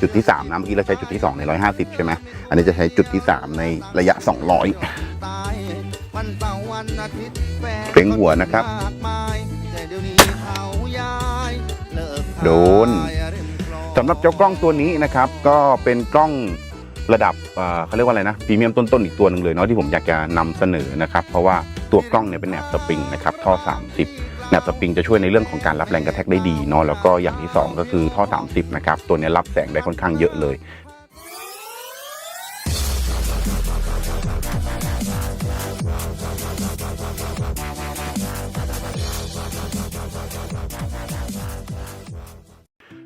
จุดที่ 3 นะเมื่อกี้เราใช้จุดที่ 2 ใน 150 ใช่ไหมอันนี้จะใช้จุดที่ 3 ในระยะ 200ตายวันเสาร์วันอาทิตย์แฟนเพลงหัวนะครับมากมายแต่เดี๋ยวนี้เขาย้ายเลิกขายโดนริมคลองสำหรับเจ้ากล้องตัวนี้นะครับ ก็เป็นกล้องระดับเอ่อเขาเรียกว่าอะไรนะพรีเมียมต้นๆอีกตัวหนึ่งเลยเนาะที่ผมอยากจะนำเสนอนะครับ เพราะว่าตัวกล้องเนี่ยเป็นแหนบสปริงนะครับท่อ 30 แหนบสปริงจะช่วยในเรื่องของการรับแรงกระแทกได้ดีเนาะแล้วก็อย่างที่สองก็คือท่อ 30 นะครับ ตัวนี้รับแสงได้ค่อนข้างเยอะเลย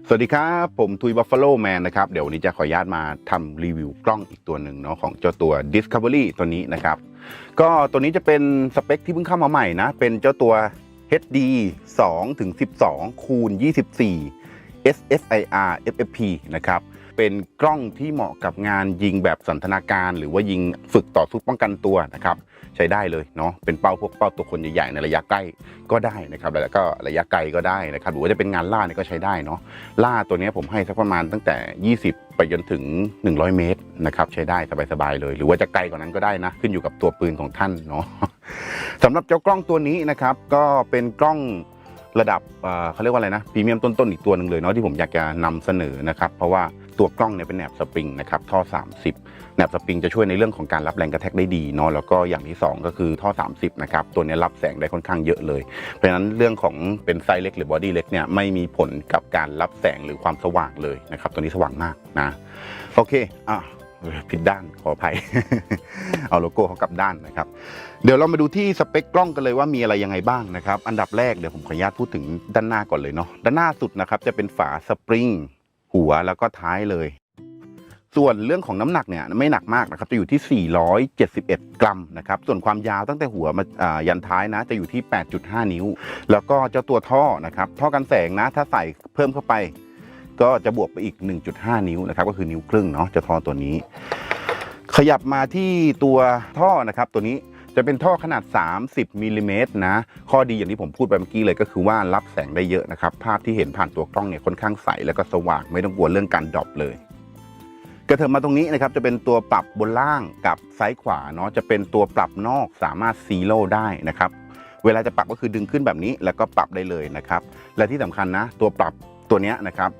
สวัสดีครับ ผมทุยบัฟฟาโลแมนนะครับ เดี๋ยววันนี้จะขออนุญาตมาทำรีวิวกล้องอีกตัวหนึ่งเนาะของเจ้าตัว Discovery ตัวนี้นะครับ ก็ตัวนี้จะเป็นสเปคที่เพิ่งเข้ามาใหม่นะ เป็นเจ้าตัว HD 2ถึง12 คูณ 24 SSIR FFP นะครับ เป็นกล้องที่เหมาะกับงานยิงแบบสันทนาการ หรือว่ายิงฝึกต่อสู้ป้องกันตัวนะครับ ใช้ได้เลยเนาะ เป็นเป้าพวกเป้าตัวคนใหญ่ๆในระยะใกล้ก็ได้นะครับ แล้วก็ระยะไกลก็ได้นะครับ หรือว่าจะเป็นงานล่าเนี่ยก็ใช้ได้เนาะ ล่าตัวนี้ผมให้สักประมาณตั้งแต่ 20 ไปจนถึง 100 เมตรนะครับ ใช้ได้สบายๆเลย หรือว่าจะไกลกว่านั้นก็ได้นะ ขึ้นอยู่กับตัวปืนของท่านเนาะ สำหรับเจ้ากล้องตัวนี้นะครับ ก็เป็นกล้องระดับเขาเรียกว่าอะไรนะพรีเมียมต้นๆอีกตัวหนึ่งเลยเนาะที่ผมอยากจะนำเสนอนะครับ เพราะว่าตัวกล้องเนี่ยเป็นแหนบสปริงนะครับท่อ 30แหนบสปริงจะช่วยในเรื่องของการรับแรงกระแทกได้ดีเนาะแล้วก็อย่างที่ 2 ก็คือท่อ 30นะครับตัวนี้รับแสงได้ค่อนข้างเยอะเลย เพราะฉะนั้นเรื่องของเป็นไซส์เล็กหรือบอดี้เล็กเนี่ยไม่มีผลกับการรับแสงหรือความสว่างเลยนะครับตัวนี้สว่างมากนะโอเคอะ ผิดด้านขออภัย เอาโลโก้เขากลับด้านนะครับ เดี๋ยวเรามาดูที่สเปคกล้องกันเลยว่ามีอะไรยังไงบ้างนะครับ อันดับแรกเดี๋ยวผมขออนุญาตพูดถึงด้านหน้าก่อนเลยเนาะ ด้านหน้าสุดนะครับจะเป็นฝาสปริงหัวแล้วก็ท้ายเลย ส่วนเรื่องของน้ำหนักเนี่ยไม่หนักมากนะครับ จะอยู่ที่ 471 กรัมนะครับ ส่วนความยาวตั้งแต่หัวมาายันท้ายนะ จะอยู่ที่ 8.5 นิ้ว แล้วก็เจ้าตัวท่อนะครับ ท่อกันแสงนะ ถ้าใส่เพิ่มเข้าไป ก็จะบวกไปอีก 1.5 นิ้วนะครับก็คือนิ้วครึ่งเนาะจ้าท่อตัวนี้ ขยับมาที่ตัวท่อนะครับตัวนี้จะเป็นท่อขนาด 30มิลลิเมตรนะ ข้อดีอย่างที่ผมพูดไปเมื่อกี้เลยก็คือว่ารับแสงได้เยอะนะครับ ภาพที่เห็นผ่านตัวกล้องเนี่ยค่อนข้างใสแล้วก็สว่างไม่ต้องกลัวเรื่องการดรอปเลย กระเถิบมาตรงนี้นะครับจะเป็นตัวปรับบนล่างกับซ้ายขวาเนาะจะเป็นตัวปรับนอกสามารถซีโร่ได้นะครับ เวลาจะปรับก็คือดึงขึ้นแบบนี้แล้วก็ปรับได้เลยนะครับ และที่สำคัญนะ ตัวปรับตัวเนี้ยนะครับ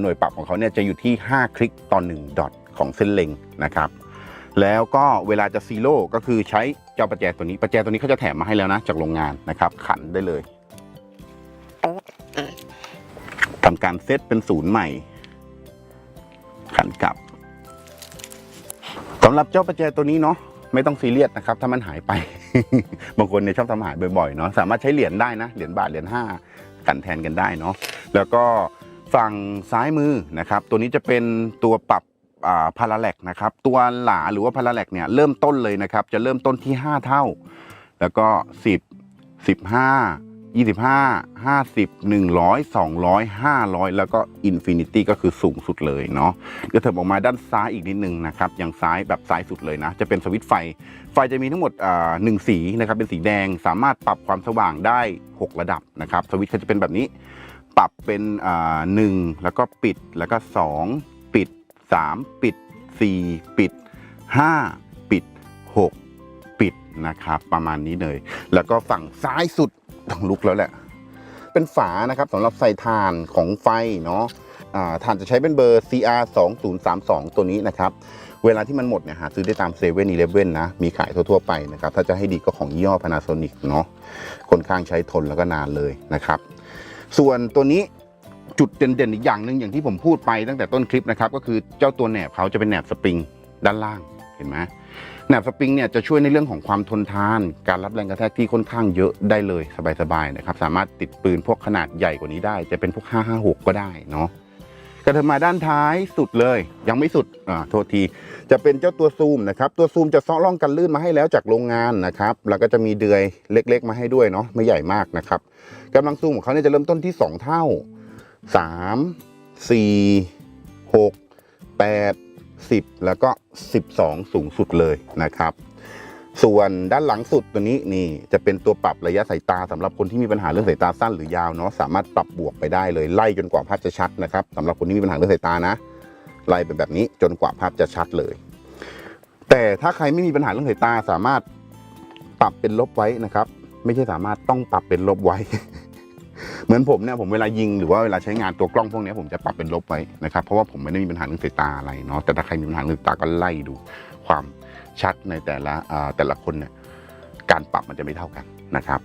หน่วยปรับของเขาเนี่ยจะอยู่ที่ 5 คลิกต่อ1ดอทของเส้นเล็งนะครับ แล้วก็เวลาจะซีโร่ก็คือใช้เจ้าประแจตัวนี้ประแจตัวนี้เขาจะแถมมาให้แล้วนะ จากโรงงานนะครับ ขันได้เลยทำการเซตเป็นศูนย์ใหม่ ขันกลับสำหรับเจ้าประแจตัวนี้เนาะไม่ต้องซีเรียสนะครับ ถ้ามันหายไป บางคนเนี่ยชอบทำหายบ่อยๆเนาะสามารถใช้เหรียญได้นะเหรียญบาทเหรียญห้ากันแทนกันได้เนาะแล้วก็ ฝั่งซ้ายมือนะครับ ตัวนี้จะเป็นตัวปรับพาราแลกนะครับ ตัวหลาหรือว่าพาราแลกเนี่ยเริ่มต้นเลยนะครับ จะเริ่มต้นที่ 5 เท่า แล้วก็ 10 15 25 50 100 200 500 แล้วก็อินฟินิตี้ก็คือสูงสุดเลยเนาะก็เถิบออกมาด้านซ้ายอีกนิดนึงนะครับ อย่างซ้ายแบบซ้ายสุดเลยนะ จะเป็นสวิตช์ไฟ ไฟจะมีทั้งหมดหนึ่งสีนะครับ เป็นสีแดง สามารถปรับความสว่างได้ 6 ระดับนะครับ สวิตช์เขาจะเป็นแบบนี้ ปรับเป็นอ่าหนึ่งแล้วก็ปิดแล้วก็ 2 ปิด 3 ปิด 4 ปิด 5 ปิด 6 ปิดนะครับ ประมาณนี้เลย แล้วก็ฝั่งซ้ายสุดต้องลุกแล้วแหละ เป็นฝานะครับสำหรับใส่ถ่านของไฟเนาะอ่าถ่านจะใช้เป็นเบอร์ CR 2 0 3 2ตัวนี้นะครับ เวลาที่มันหมดเนี่ยหาซื้อได้ตามเซเว่นอีเลฟเว่นนะ มีขายทั่วๆไปนะครับ ถ้าจะให้ดีก็ของยี่ห้อ Panasonic เนาะค่อนข้างใช้ทนแล้วก็นานเลยนะครับ ส่วนตัวนี้จุดเด่นๆอีกอย่างหนึ่งอย่างที่ผมพูดไปตั้งแต่ต้นคลิปนะครับก็คือเจ้าตัวแหนบเขาจะเป็นแหนบสปริงด้านล่างเห็นไหมแหนบสปริงเนี่ยจะช่วยในเรื่องของความทนทาน การรับแรงกระแทกที่ค่อนข้างเยอะได้เลยสบายๆนะครับสามารถติดปืนพวกขนาดใหญ่กว่านี้ได้ จะเป็นพวก 556 ก็ได้เนาะ กระเถิบมาด้านท้ายสุดเลย ยังไม่สุดอ่าโทษที จะเป็นเจ้าตัวซูมนะครับ ตัวซูมจะซาะร่องกันลื่นมาให้แล้วจากโรงงานนะครับ แล้วก็จะมีเดือยเล็กๆ มาให้ด้วยเนาะไม่ใหญ่มากนะครับกำลังซูมของเขาเนี่ยจะเริ่มต้นที่ 2 เท่า 3 4 6 8 10 แล้วก็ 12 สูงสุดเลยนะครับ ส่วนด้านหลังสุดตัวนี้นี่จะเป็นตัวปรับระยะสายตาสำหรับคนที่มีปัญหาเรื่องสายตาสั้นหรือยาวเนาะสามารถปรับบวกไปได้เลยไล่จนกว่าภาพจะชัดนะครับสำหรับคนที่มีปัญหาเรื่องสายตานะไล่ไปแบบนี้จนกว่าภาพจะชัดเลย แต่ถ้าใครไม่มีปัญหาเรื่องสายตาสามารถปรับเป็นลบไว้นะครับ ไม่ใช่สามารถต้องปรับเป็นลบไว้ เหมือนผมเนี่ยผมเวลายิงหรือว่าเวลาใช้งานตัวกล้องพวกนี้ผมจะปรับเป็นลบไว้นะครับเพราะว่าผมไม่ได้มีปัญหาเรื่องสายตาอะไรเนาะแต่ถ้าใครมีปัญหาเรื่องสายตาก็ไล่ดูความ ชัดในแต่ละแต่ละคนเนี่ยการปรับมันจะไม่เท่ากันนะครับ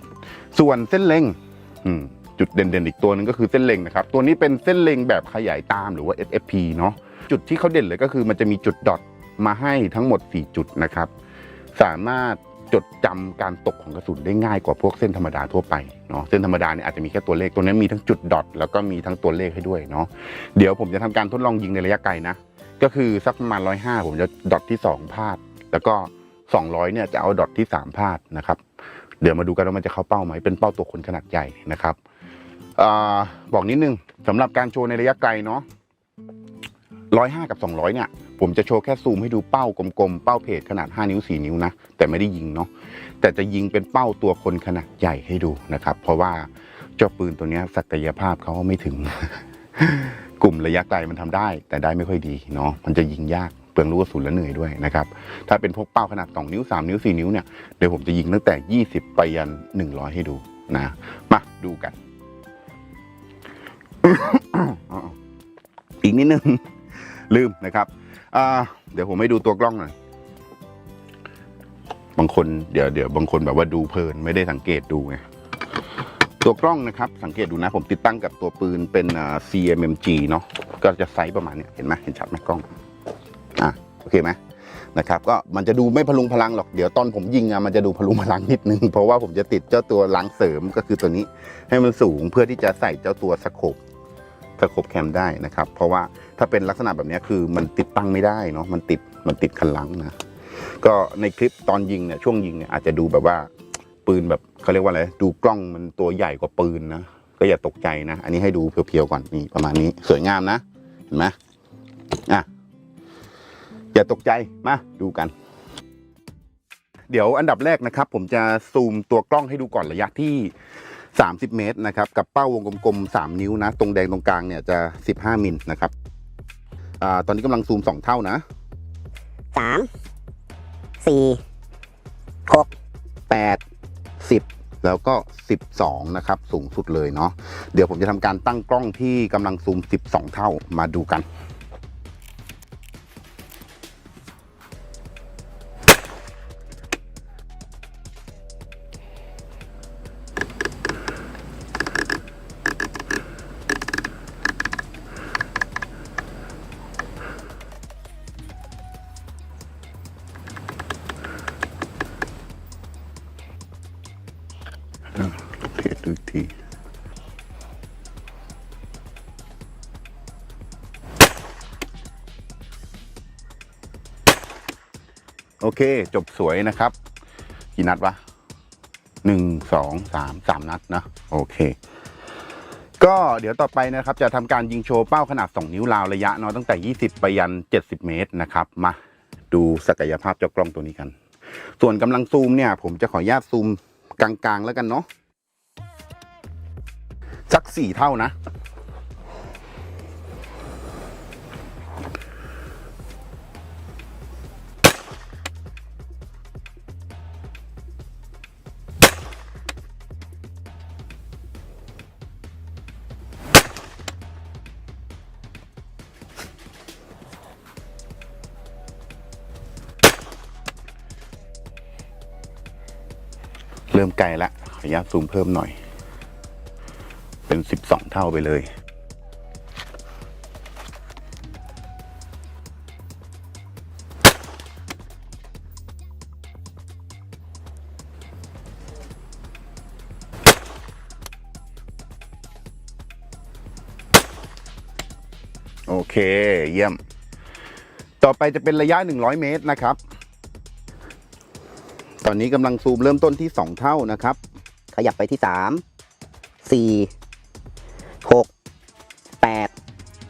ส่วนเส้นเล็งจุดเด่นๆอีกตัวหนึ่งก็คือเส้นเล็งนะครับ ตัวนี้เป็นเส้นเล็งแบบขยายตามหรือว่า SFP เนาะจุดที่เขาเด่นเลยก็คือมันจะมีจุดดอทมาให้ทั้งหมด 4 จุดนะครับ สามารถจดจำการตกของกระสุนได้ง่ายกว่าพวกเส้นธรรมดาทั่วไปเนาะเส้นธรรมดาเนี่ยอาจจะมีแค่ตัวเลขตัวนี้มีทั้งจุดดอทแล้วก็มีทั้งตัวเลขให้ด้วยเนาะเดี๋ยวผมจะทำการทดลองยิงในระยะไกลนะก็คือสักประมาณ105ผมจะดอทที่ 2พลาด แล้วก็ 200เนี่ยจะเอาดอทที่ 3 พลาดนะครับ เดี๋ยวมาดูกันว่ามันจะเข้าเป้าไหมเป็นเป้าตัวคนขนาดใหญ่นะครับอาบอกนิดนึงสำหรับการโชว์ในระยะไกลเนาะ105กับ 200 เนี่ย ผมจะโชว์แค่ซูมให้ดูเป้ากลมๆ เป้าเพจขนาด 5 นิ้ว 4 นิ้วนะ แต่ไม่ได้ยิงเนาะแต่จะยิงเป็นเป้าตัวคนขนาดใหญ่ให้ดูนะครับ เพราะว่าเจ้าปืนตัวนี้ศักยภาพเขาไม่ถึง กลุ่มระยะไกลมันทำได้ แต่ได้ไม่ค่อยดีเนาะมันจะยิงยาก เปลืองลูกกระสุนและเหนื่อยด้วยนะครับ ถ้าเป็นพวกเป้าขนาด 2 นิ้ว 3 นิ้ว 4 นิ้วเนี่ย เดี๋ยวผมจะยิงตั้งแต่ 20 ไปยัน 100 ให้ดูนะ มาดูกัน อีกนิดนึง ลืมนะครับ เดี๋ยวผมให้ดูตัวกล้องหน่อย บางคนเดี๋ยวเดี๋ยวบางคนแบบว่าดูเพลินไม่ได้สังเกตดูไงตัวกล้องนะครับ สังเกตดูนะ ผมติดตั้งกับตัวปืนเป็น CMMG เนาะก็จะไซส์ประมาณเนี้ยเห็นไหมเห็นชัดไหมกล้อง โอเคไหมนะครับก็มันจะดูไม่พลุงพลังหรอกเดี๋ยวตอนผมยิงอะมันจะดูพลุงพลังนิดนึง เพราะว่าผมจะติดเจ้าตัวหล้างเสริมก็คือตัวนี้ ให้มันสูงเพื่อที่จะใส่เจ้าตัวสโคปสโคปแคมได้นะครับ เพราะว่าถ้าเป็นลักษณะแบบนี้คือมันติดตั้งไม่ได้เนาะมันติดมันติดคันหลังนะก็ในคลิปตอนยิงเนี่ยช่วงยิงเนี่ยอาจจะดูแบบว่าปืนแบบเขาเรียกว่าอะไรดูกล้องมันตัวใหญ่กว่าปืนนะก็อย่าตกใจนะ อันนี้ให้ดูเพียวๆก่อนนี่ประมาณนี้สวยงามนะเห็นไหมอะ อย่าตกใจมาดูกัน เดี๋ยวอันดับแรกนะครับ ผมจะซูมตัวกล้องให้ดูก่อนระยะที่ 30 เมตรนะครับ กับเป้าวงกลมๆ 3 นิ้วนะ ตรงแดงตรงกลางเนี่ยจะ 15 มิลนะครับอ่าตอนนี้กำลังซูม 2 เท่านะสามสี่หก8 10แล้วก็ 12 นะครับ สูงสุดเลยเนาะ เดี๋ยวผมจะทำการตั้งกล้องที่กำลังซูม 12 เท่ามาดูกัน เค จบสวยนะครับ กี่นัดวะหนึ่งสองสามสามนัดนะโอเค ก็เดี๋ยวต่อไปนะครับ จะทำการยิงโชว์เป้าขนาด 2 นิ้วราวระยะเนาะตั้งแต่ 20 ไปยัน 70 เมตรนะครับ มาดูศักยภาพเจ้ากล้องตัวนี้กัน ส่วนกำลังซูมเนี่ย ผมจะขออนุญาตซูมกลางๆแล้วกันเนาะสักสี่เท่านะ ริ่มไกลแล้วขออนุญาตซูมเพิ่มหน่อย เป็น 12 เท่าไปเลย โอเค เยี่ยม ต่อไปจะเป็นระยะ 100 เมตรนะครับ อนนี้กำลังซูมเริ่มต้นที่ 2 เท่านะครับ ขยับไปที่สามสี่หกแปด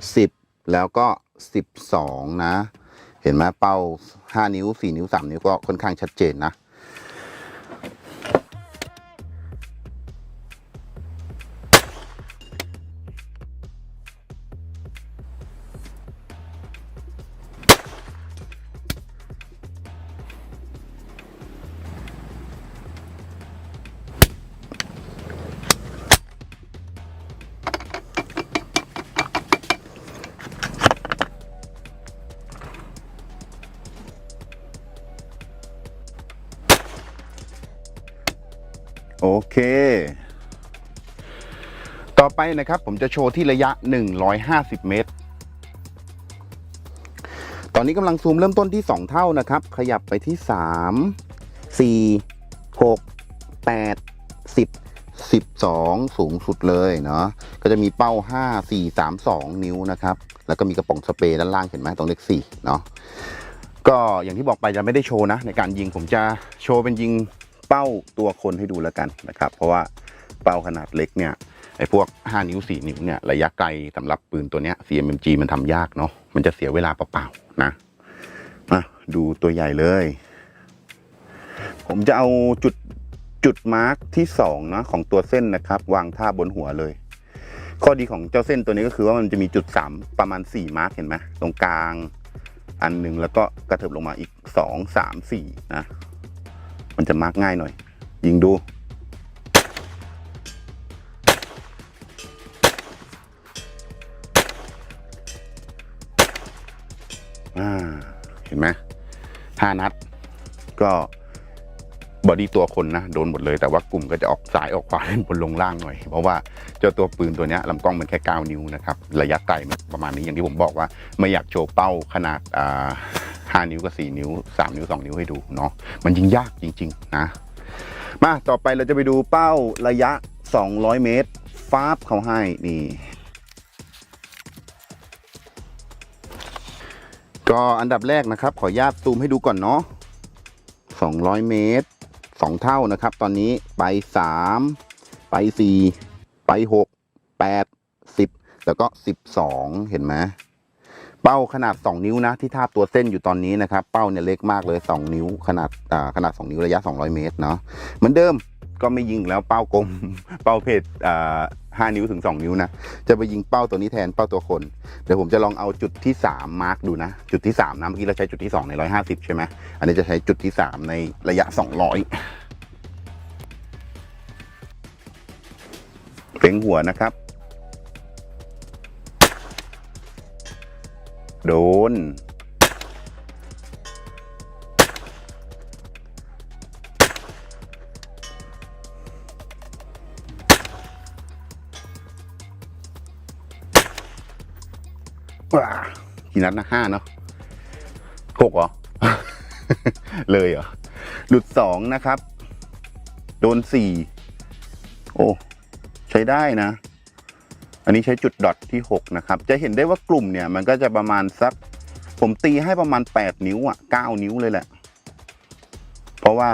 10 แล้วก็ 12 นะ เห็นไหมเป้า 5 นิ้ว 4 นิ้ว 3 นิ้วก็ค่อนข้างชัดเจนนะ โอเค ต่อไปนะครับผมจะโชว์ที่ระยะ 150 เมตร ตอนนี้กำลังซูมเริ่มต้นที่ 2 เท่านะครับ ขยับไปที่ 3 4 6 8 10 12 สูงสุดเลยเนาะก็จะมีเป้า 5 4 3 2 นิ้วนะครับ แล้วก็มีกระป๋องสเปรย์ด้านล่างเห็นไหมตรงเลข4เนาะก็อย่างที่บอกไปจะไม่ได้โชว์นะ ในการยิงผมจะโชว์เป็นยิง เป้าตัวคนให้ดูแล้วกันนะครับ เพราะว่าเป้าขนาดเล็กเนี่ยไอ้พวก 5 นิ้ว 4 นิ้วเนี่ยระยะไกลสำหรับปืนตัวเนี้ย CMMG มันทำยากเนาะมันจะเสียเวลาเปล่าๆนะมาดูตัวใหญ่เลย ผมจะเอาจุดจุดมาร์กที่2นะของตัวเส้นนะครับ วางท่าบนหัวเลย ข้อดีของเจ้าเส้นตัวนี้ก็คือว่ามันจะมีจุด 3 ประมาณ 4 มาร์กเห็นไหมตรงกลางอันหนึ่งแล้วก็กระเถิบลงมาอีกสองสามสี่นะ มันจะมาร์กง่ายหน่อย ยิงดู เห็นไหมห้านัด ก็บอดี้ตัวคนนะ โดนหมดเลยแต่ว่ากลุ่มก็จะออกสายออกขวาเล่นบนลงล่างหน่อย เพราะว่าเจ้าตัวปืนตัวนี้ลำกล้องมันแค่ 9 นิ้วนะครับ ระยะไกลประมาณนี้อย่างที่ผมบอกว่า ไม่อยากโชว์เป้าขนาด อ่าห้านิ้วกับสี่นิ้วสามนิ้วสองนิ้วให้ดูเนาะมันยิงยากจริง ๆ นะ มาต่อไปเราจะไปดูเป้าระยะ 200 เมตรฟาบเขาให้นี่ก็อันดับแรกนะครับ ขออนุญาตซูมให้ดูก่อนเนาะ200 เมตร 2 เท่านะครับ ตอนนี้ไป 3 ไป 4 ไป 6 8 10 แล้วก็ 12 เห็นไหม เป้าขนาด 2 นิ้วนะที่ทาบตัวเส้นอยู่ตอนนี้นะครับ เป้าเนี่ยเล็กมากเลย 2 นิ้วขนาดขนาด 2 นิ้วระยะ 200 เมตรเนาะเหมือนเดิมก็ไม่ยิงแล้วเป้ากลมเป้าเพจอ่านิ้วถึง 2 นิ้วนะ จะไปยิงเป้าตัวนี้แทนเป้าตัวคน เดี๋ยวผมจะลองเอาจุดที่ 3 มาร์กดูนะ จุดที่ 3 นะ เมื่อกี้เราใช้จุดที่ 2 ใน 150 ใช่ไหมอันนี้จะใช้จุดที่ 3 ในระยะ 200เล็งหัวนะครับ โดน ว้ากี่นัดนะห้าเนาะหกเหรอ เลยเหรอ หลุดสองนะครับ โดนสี่ โอ้ ใช้ได้นะ อันนี้ใช้จุดดอทที่หกนะครับ จะเห็นได้ว่ากลุ่มเนี่ยมันก็จะประมาณสัก ผมตีให้ประมาณแปดนิ้วอะเก้านิ้วเลยแหละ เพราะว่า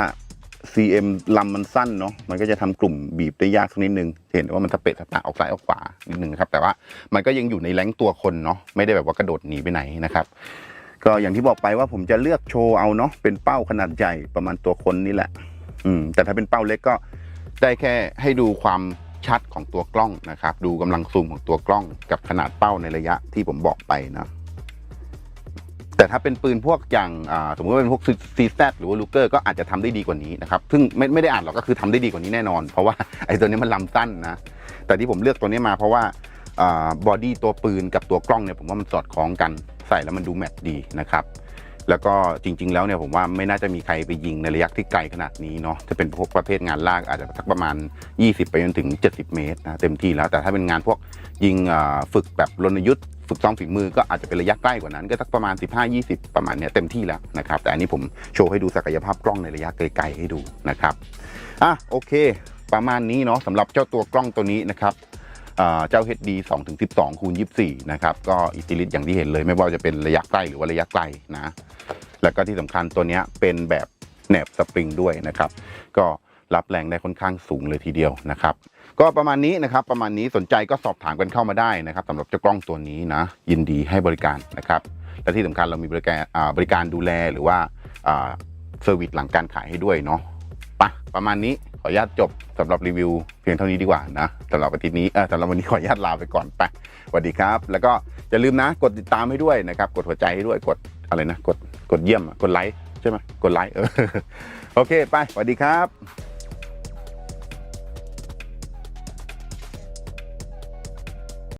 CM ลำมันสั้นเนาะ มันก็จะทำกลุ่มบีบได้ยากสักนิดนึง เห็นว่ามันสเปะสปะออกซ้ายออกขวานิดนึงครับ แต่ว่ามันก็ยังอยู่ในแรงตัวคนเนาะ ไม่ได้แบบว่ากระโดดหนีไปไหนนะครับ ก็อย่างที่บอกไปว่าผมจะเลือกโชว์เอาเนาะ เป็นเป้าขนาดใหญ่ประมาณตัวคนนี่แหละ อืม แต่ถ้าเป็นเป้าเล็กก็ได้แค่ให้ดูความ ชัดของตัวกล้องนะครับ ดูกำลังซูมของตัวกล้องกับขนาดเป้าในระยะที่ผมบอกไปนะแต่ถ้าเป็นปืนพวกอย่างอ่าสมมติว่าเป็นพวกซีแซหรือว่าลูเกอร์ก็อาจจะทำได้ดีกว่านี้นะครับ ซึ่งไม่ไม่ได้อ่านหรอกก็คือทำได้ดีกว่านี้แน่นอน เพราะว่าไอ้ตัวนี้มันลำสั้นนะ แต่ที่ผมเลือกตัวนี้มาเพราะว่าบอดี้ตัวปืนกับตัวกล้องเนี่ยผมว่ามันสอดคล้องกันใส่แล้วมันดูแมทดีนะครับ แล้วก็จริง ๆ แล้วเนี่ยผมว่าไม่น่าจะมีใครไปยิงในระยะที่ไกลขนาดนี้เนาะจะเป็นพวกประเภทงานลากอาจจะสักประมาณ 20 ไปจนถึง 70 เมตรนะเต็มที่แล้วแต่ถ้าเป็นงานพวกยิงฝึกแบบรณยุทธ์ฝึกซ้อมฝีมือก็อาจจะเป็นระยะใกล้กว่านั้น ก็สักประมาณ 15-20 ประมาณเนี้ยเต็มที่แล้วนะครับแต่อันนี้ผมโชว์ให้ดูศักยภาพกล้องในระยะไกลๆให้ดูนะครับอะโอเค ประมาณนี้เนาะสำหรับเจ้าตัวกล้องตัวนี้นะครับอ่าเจ้า HD 2ถึง12คูณ24 นะครับ ก็อิติลิตอย่างที่เห็นเลย ไม่ว่าจะเป็นระยะใกล้หรือว่าระยะไกลนะ แล้วก็ที่สำคัญตัวนี้เป็นแบบแหนบสปริงด้วยนะครับ ก็รับแรงได้ค่อนข้างสูงเลยทีเดียวนะครับ ก็ประมาณนี้นะครับ ประมาณนี้สนใจก็สอบถามกันเข้ามาได้นะครับสำหรับเจ้ากล้องตัวนี้นะ ยินดีให้บริการนะครับ และที่สำคัญเรามีบริการอ่าบริการดูแลหรือว่าอ่าเซอร์วิสหลังการขายให้ด้วยเนาะปะประมาณนี้ขออนุญาตจบสำหรับรีวิวเพียงเท่านี้ดีกว่านะสำหรับอาทิตย์นี้เออสำหรับวันนี้ขออนุญาตลาไปก่อนไปสวัสดีครับ แล้วก็อย่าลืมนะ กดติดตามให้ด้วยนะครับ กดหัวใจให้ด้วยกด อะไรนะกดกดเยี่ยมกดไลค์ใช่ไหมกดไลค์โอเคไปสวัสดีครับ